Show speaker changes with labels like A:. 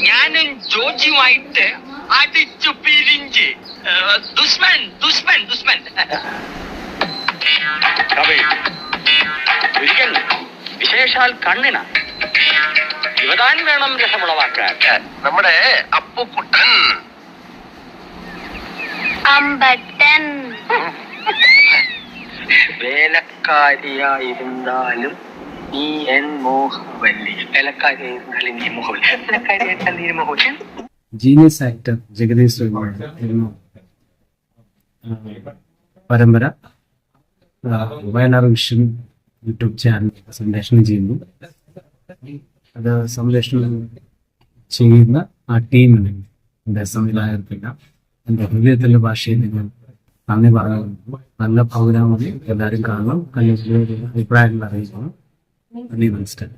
A: ഞാനും ജോജിയുമായിട്ട് അടിച്ചു പിരിഞ്ച് ദുഷ്മൻ ദുഷ്മൻ ദുഷ്മൻ.
B: ഒരിക്കൽ വിശേഷാൽ കണ്ണിന. യുവതാൻ വേണം രസമുളവാക്കാൻ.
A: നമ്മുടെ അപ്പുക്കുട്ടൻ.
C: അമ്പട്ടൻ.
B: വേലക്കാരിയായിരുന്നാലും
D: ജീനിയസ് ആക്ടർ ജഗദീഷ് പരമ്പര വയനാട് വിഷൻ യൂട്യൂബ് ചാനൽ സംരക്ഷണം ചെയ്യുന്നു. അത് സംരക്ഷണം ചെയ്യുന്ന ആ ടീമിന് എന്റെ സംവിധായകർക്കില്ല എന്റെ ഹൃദയത്തിന്റെ ഭാഷയിൽ നിങ്ങൾ നന്ദി പറഞ്ഞു നല്ല പ്രോഗ്രാമാണ് എല്ലാവരും കാണണം. കല്യാണ അഭിപ്രായങ്ങൾ അറിയിക്കണം. നന്ദി നമസ്കാരം